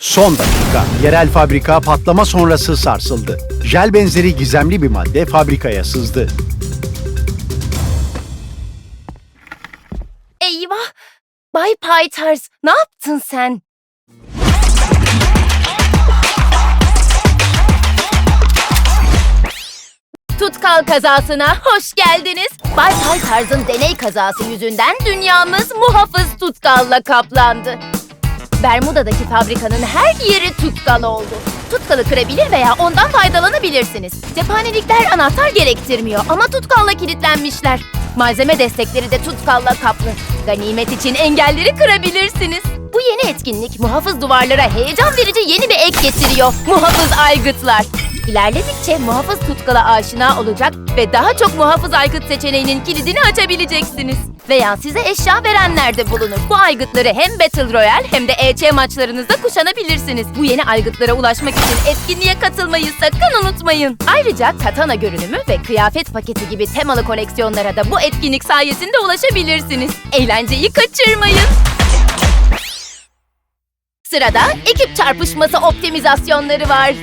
Son dakika. Yerel fabrika patlama sonrası sarsıldı. Jel benzeri gizemli bir madde fabrikaya sızdı. Eyvah! Bay Paytars, ne yaptın sen? Tutkal kazasına hoş geldiniz. Bay Paytars'ın deney kazası yüzünden dünyamız muhafız tutkalla kaplandı. Bermuda'daki fabrikanın her yeri tutkal oldu. Tutkalı kırabilir veya ondan faydalanabilirsiniz. Cephanelikler anahtar gerektirmiyor ama tutkalla kilitlenmişler. Malzeme destekleri de tutkalla kaplı. Ganimet için engelleri kırabilirsiniz. Bu yeni etkinlik muhafız duvarlara heyecan verici yeni bir ek getiriyor. Muhafız aygıtlar. İlerledikçe muhafız tutkala aşina olacak ve daha çok muhafız aygıt seçeneğinin kilidini açabileceksiniz. Veya size eşya verenler de bulunur. Bu aygıtları hem Battle Royale hem de EC maçlarınızda kuşanabilirsiniz. Bu yeni aygıtlara ulaşmak için etkinliğe katılmayı sakın unutmayın. Ayrıca katana görünümü ve kıyafet paketi gibi temalı koleksiyonlara da bu etkinlik sayesinde ulaşabilirsiniz. Eğlenceyi kaçırmayın. Sırada ekip çarpışması optimizasyonları var.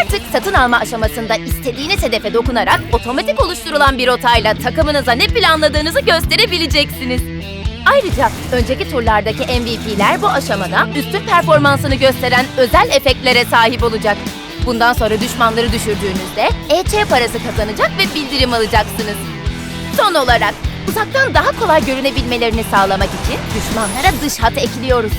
Artık satın alma aşamasında istediğiniz hedefe dokunarak otomatik oluşturulan bir rotayla takımınıza ne planladığınızı gösterebileceksiniz. Ayrıca önceki turlardaki MVP'ler bu aşamada üstün performansını gösteren özel efektlere sahip olacak. Bundan sonra düşmanları düşürdüğünüzde EC parası kazanacak ve bildirim alacaksınız. Son olarak uzaktan daha kolay görünebilmelerini sağlamak için düşmanlara dış hat ekliyoruz.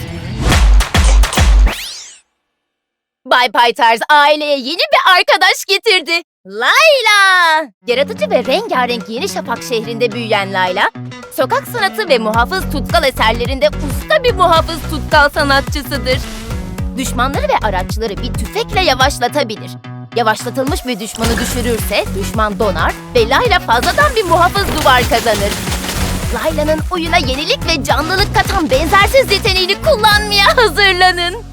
Bay Paytars aileye yeni bir arkadaş getirdi. Layla! Yaratıcı ve rengarenk Yeni Şafak şehrinde büyüyen Layla, sokak sanatı ve muhafız tutkal eserlerinde usta bir muhafız tutkal sanatçısıdır. Düşmanları ve araçları bir tüfekle yavaşlatabilir. Yavaşlatılmış bir düşmanı düşürürse düşman donar ve Layla fazladan bir muhafız duvar kazanır. Layla'nın oyuna yenilik ve canlılık katan benzersiz yeteneğini kullanmaya hazırlanın.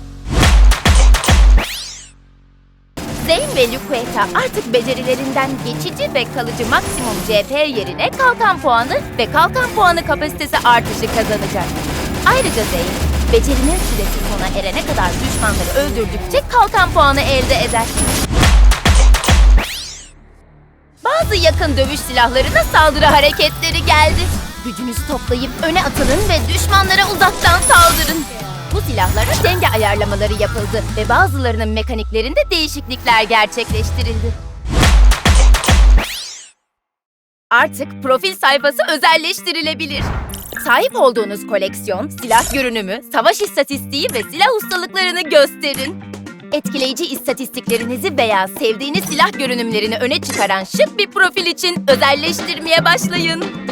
Zeyn ve Luqueta artık becerilerinden geçici ve kalıcı maksimum CP yerine kalkan puanı ve kalkan puanı kapasitesi artışı kazanacak. Ayrıca Zeyn, becerinin süresi sona erene kadar düşmanları öldürdükçe kalkan puanı elde eder. Bazı yakın dövüş silahlarına saldırı hareketleri geldi. Gücünüzü toplayıp öne atılın ve düşmanlara uzaktan saldırın. Bu silahlara denge ayarlamaları yapıldı ve bazılarının mekaniklerinde değişiklikler gerçekleştirildi. Artık profil sayfası özelleştirilebilir. Sahip olduğunuz koleksiyon, silah görünümü, savaş istatistiği ve silah ustalıklarını gösterin. Etkileyici istatistiklerinizi veya sevdiğiniz silah görünümlerini öne çıkaran şık bir profil için özelleştirmeye başlayın.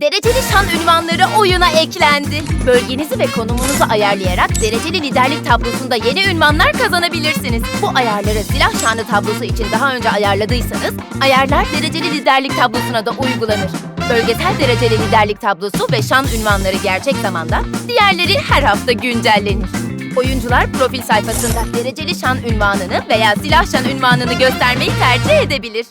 Dereceli şan ünvanları oyuna eklendi. Bölgenizi ve konumunuzu ayarlayarak dereceli liderlik tablosunda yeni ünvanlar kazanabilirsiniz. Bu ayarları silah şanı tablosu için daha önce ayarladıysanız, ayarlar dereceli liderlik tablosuna da uygulanır. Bölgesel dereceli liderlik tablosu ve şan ünvanları gerçek zamanda, diğerleri her hafta güncellenir. Oyuncular profil sayfasında dereceli şan ünvanını veya silah şan ünvanını göstermeyi tercih edebilir.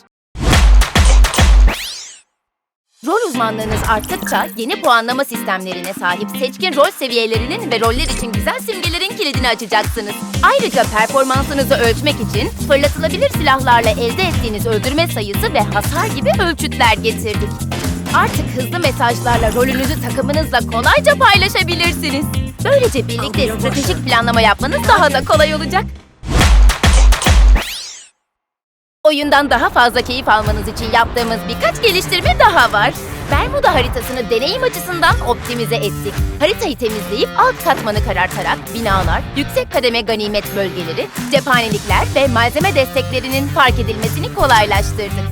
Rol uzmanlığınız arttıkça yeni puanlama sistemlerine sahip seçkin rol seviyelerinin ve roller için güzel simgelerin kilidini açacaksınız. Ayrıca performansınızı ölçmek için fırlatılabilir silahlarla elde ettiğiniz öldürme sayısı ve hasar gibi ölçütler getirdik. Artık hızlı mesajlarla rolünüzü takımınızla kolayca paylaşabilirsiniz. Böylece birlikte stratejik planlama yapmanız daha da kolay olacak. Oyundan daha fazla keyif almanız için yaptığımız birkaç geliştirme daha var. Bermuda haritasını deneyim açısından optimize ettik. Haritayı temizleyip alt katmanı karartarak binalar, yüksek kademe ganimet bölgeleri, cephanelikler ve malzeme desteklerinin fark edilmesini kolaylaştırdık.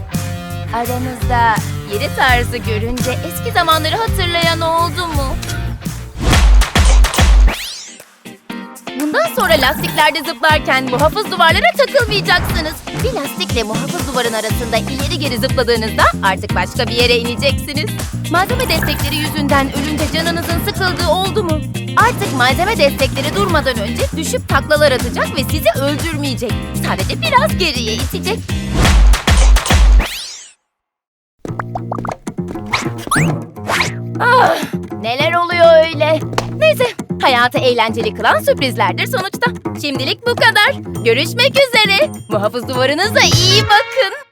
Aranızda yeni tarzı görünce eski zamanları hatırlayan oldu mu? Sonra lastiklerde zıplarken muhafız duvarlara takılmayacaksınız. Bir lastikle muhafız duvarın arasında ileri geri zıpladığınızda artık başka bir yere ineceksiniz. Malzeme destekleri yüzünden ölünce canınızın sıkıldığı oldu mu? Artık malzeme destekleri durmadan önce düşüp taklalar atacak ve sizi öldürmeyecek. Sadece biraz geriye itecek. Ah, neler oluyor öyle? Neyse, Hayatı eğlenceli kılan sürprizlerdir sonuçta. Şimdilik bu kadar. Görüşmek üzere. Muhafız duvarınıza iyi bakın.